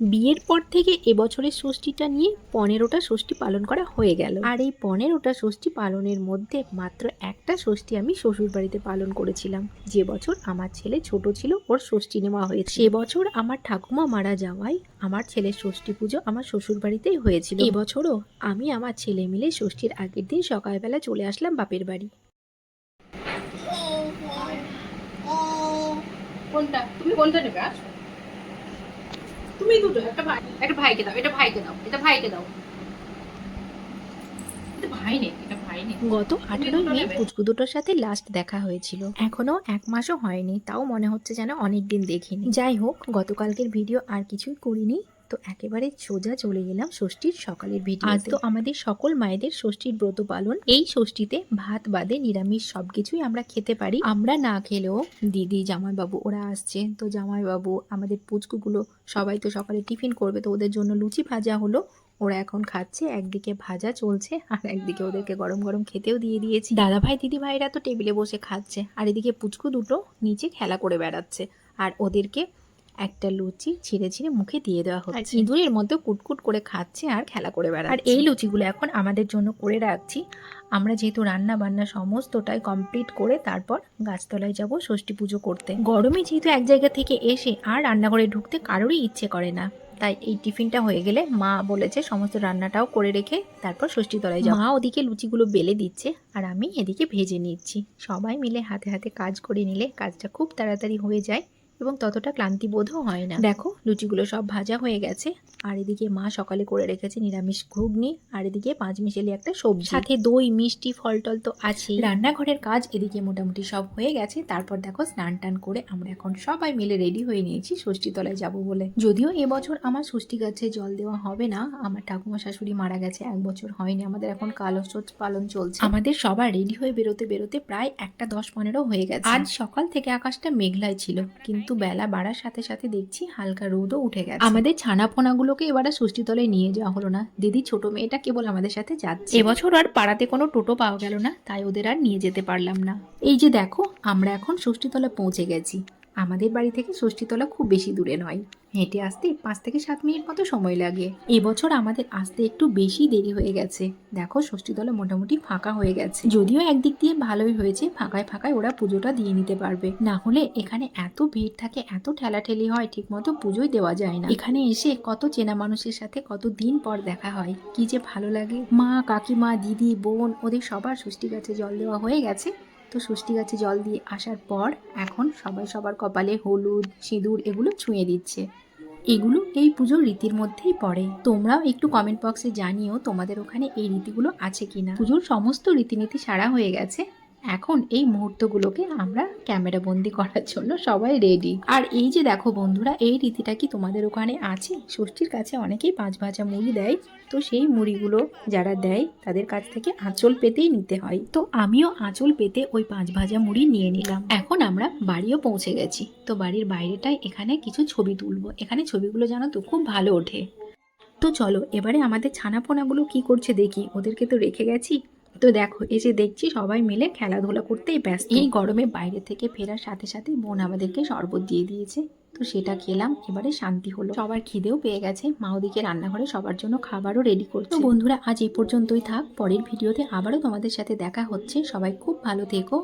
বিয়ের পর থেকে এবছরের ষষ্ঠীটা নিয়ে পনেরোটা ষষ্ঠী পালন করা হয়ে গেল। আর এই পনেরোটা ষষ্ঠী পালনের মধ্যে মাত্র একটা ষষ্ঠী আমি শ্বশুর বাড়িতে পালন করেছিলাম। যে বছর আমার ছেলে ছোট ছিল, ওর ষষ্ঠী নেওয়া হয়েছে। সে বছর আমার ঠাকুমা মারা যাওয়ায় আমার ছেলের ষষ্ঠী পুজো আমার শ্বশুর বাড়িতেই হয়েছিল এবছরও আমি আমার ছেলে মিলে ষষ্ঠীর আগের দিন সকালবেলা চলে আসলাম বাপের বাড়ি। কোনটা? তুমি কোনটা নেবে? তুমি দুটো একটা ভাই একটা ভাইকে দাও এটা ভাইকে দাও এটা ভাইকে দাও। ভাই নেই এটা গত আঠেরোই মে পুচকু দুটোর সাথে লাস্ট দেখা হয়েছিল। এখনও এক মাসও হয়নি তাও মনে হচ্ছে যেন অনেকদিন দেখিনি। যাই হোক গতকালকের ভিডিও আর কিছুই করিনি। তো একেবারে সোজা চলে গেলাম ষষ্ঠীর সকালের ভিডিও আজ তো আমাদের সকল মায়েদের ষষ্ঠীর ব্রত পালন। এই ষষ্ঠীতে ভাত, বাদে, নিরামিষ সবকিছুই আমরা খেতে পারি। আমরা না খেলেও দিদি, জামাইবাবু ওরা আসছে। তো জামাইবাবু, আমাদের পুচকুগুলো সবাই তো সকালে টিফিন করবে, তো ওদের জন্য লুচি ভাজা হলো। ওরা এখন খাচ্ছে, একদিকে ভাজা চলছে, আর একদিকে ওদেরকে গরম গরম খেতেও দিয়ে দিয়েছি। দাদা ভাই দিদি ভাইরা তো টেবিলে বসে খাচ্ছে, আর এদিকে পুচকু দুটো নিচে খেলা করে বেড়াচ্ছে, আর ওদেরকে একটা লুচি ছিঁড়ে ছিঁড়ে মুখে দিয়ে দেওয়া হচ্ছে। ইঁদুরের মধ্যে কুটকুট করে খাচ্ছে আর খেলা করে বেড়াচ্ছে। আর এই লুচিগুলো এখন আমাদের জন্য করে রাখছি। আমরা যেহেতু রান্না বান্না সমস্তটাই কমপ্লিট করে তারপর গাছতলায় যাব ষষ্ঠী পুজো করতে। গরমে যেহেতু এক জায়গা থেকে এসে আর রান্নাঘরে ঢুকতে কারোরই ইচ্ছে করে না। তাই এই টিফিনটা হয়ে গেলে মা বলেছে সমস্ত রান্নাটাও করে রেখে তারপর ষষ্ঠী তলায় যাও মা ওদিকে লুচিগুলো বেলে দিচ্ছে আর আমি এদিকে ভেজে নিচ্ছি। সবাই মিলে হাতে হাতে কাজ করে নিলে কাজটা খুব তাড়াতাড়ি হয়ে যায়। এবং ততটা ক্লান্তিবোধও হয় না। দেখো লুচিগুলো সব ভাজা হয়ে গেছে। আর এদিকে মা সকালে করে রেখেছে নিরামিষ ঘুগনি আর এদিকে পাঁচ মিশেলি একটা সবজি। সাথে দই মিষ্টি ফল টল তো আছে রান্নাঘরের কাজ এদিকে মোটামুটি সব হয়ে গেছে। তারপর দেখো স্নান টান করে আমরা এখন সবাই মিলে রেডি হয়ে নিয়েছি ষষ্ঠী তলায় যাব বলে। যদিও এবছর আমার ষষ্ঠী গাছে জল দেওয়া হবে না আমার ঠাকুমা শাশুড়ি মারা গেছে এক বছর হয়নি। আমাদের এখন কালো কালসোচ পালন চলছে। আমাদের সবার রেডি হয়ে বেরোতে বেরোতে প্রায় একটা দশ পনেরো হয়ে গেছে। আজ সকাল থেকে আকাশটা মেঘলাই ছিল কিন্তু বেলা বাড়ার সাথে সাথে দেখছি হালকা রোদও উঠে গেছে। আমাদের ছানাপোনাগুলোকে এবার এবারে ষষ্ঠী তলায় নিয়ে যাওয়া হলো না। দিদি ছোট মেয়েটা কেবল আমাদের সাথে যাচ্ছে। এবছর আর পাড়াতে কোনো টোটো পাওয়া গেল না তাই ওদের আর নিয়ে যেতে পারলাম না। এই যে দেখো আমরা এখন ষষ্ঠীতলা পৌঁছে গেছি। আমাদের বাড়ি থেকে ষষ্ঠীতলা খুব বেশি দূরে নয়। হেঁটে আসতে পাঁচ থেকে সাত মিনিট মতো সময় লাগে। এবছর আমাদের আসতে একটু বেশি দেরি হয়ে গেছে। দেখো, ষষ্ঠীতলা মোটামুটি ফাঁকা হয়ে গেছে। যদিও একদিক দিয়ে ভালোই হয়েছে, ফাঁকায় ফাঁকায় ওরা পুজোটা দিয়ে নিতে পারবে। না হলে এখানে এত ভিড় থাকে, এত ঠেলাঠেলি হয় ঠিক মতো পুজোই দেওয়া যায় না। এখানে এসে কত চেনা মানুষের সাথে কত দিন পর দেখা হয়। কি যে ভালো লাগে। মা, কাকিমা, দিদি, বোন, ওদের সবার ষষ্ঠী গাছে জল দেওয়া হয়ে গেছে। ষষ্ঠী গাছে জল দিয়ে আসার পর এখন সবাই সবার কপালে হলুদ, সিঁদুর এগুলো ছুঁয়ে দিচ্ছে। এগুলো এই পুজোর রীতির মধ্যেই পড়ে। তোমরাও একটু কমেন্ট বক্সে জানিও তোমাদের ওখানে এই রীতিগুলো আছে কিনা। পুজোর সমস্ত রীতিনীতি সারা হয়ে গেছে। এখন এই মুহূর্তগুলোকে আমরা ক্যামেরা বন্দি করার জন্য সবাই রেডি আর এই যে দেখো বন্ধুরা, এই রীতিটা কি তোমাদের ওখানে আছে? ষষ্ঠীর কাছে অনেকেই পাঁচ ভাজা মুড়ি দেয়। তো সেই মুড়িগুলো যারা দেয়, তাদের কাছ থেকে আঁচল পেতেই নিতে হয়। তো আমিও আঁচল পেতে ওই পাঁচ ভাজা মুড়ি নিয়ে নিলাম। এখন আমরা বাড়িও পৌঁছে গেছি। তো বাড়ির বাইরেটায় এখানে কিছু ছবি তুলবো। এখানে ছবিগুলো জানো তো খুব ভালো ওঠে। তো চলো, এবারে আমাদের ছানাপোনাগুলো কি করছে দেখি। ওদেরকে তো রেখে গেছি। তো দেখো, এই যে দেখছি সবাই মিলে খেলাধুলা করতেই ব্যস্ত। এই গরমে বাইরে থেকে ফেরার সাথে সাথে বোন আমাদেরকে শরবত দিয়ে দিয়েছে। তো সেটা খেলাম, এবারে শান্তি হলো। সবার খিদেও পেয়ে গেছে, মা ওদিকে রান্নাঘরে সবার জন্য খাবারও রেডি করছে। তো বন্ধুরা, আজ এই পর্যন্তই থাক, পরের ভিডিওতে আবারও তোমাদের সাথে দেখা হচ্ছে। সবাই খুব ভালো থেকো।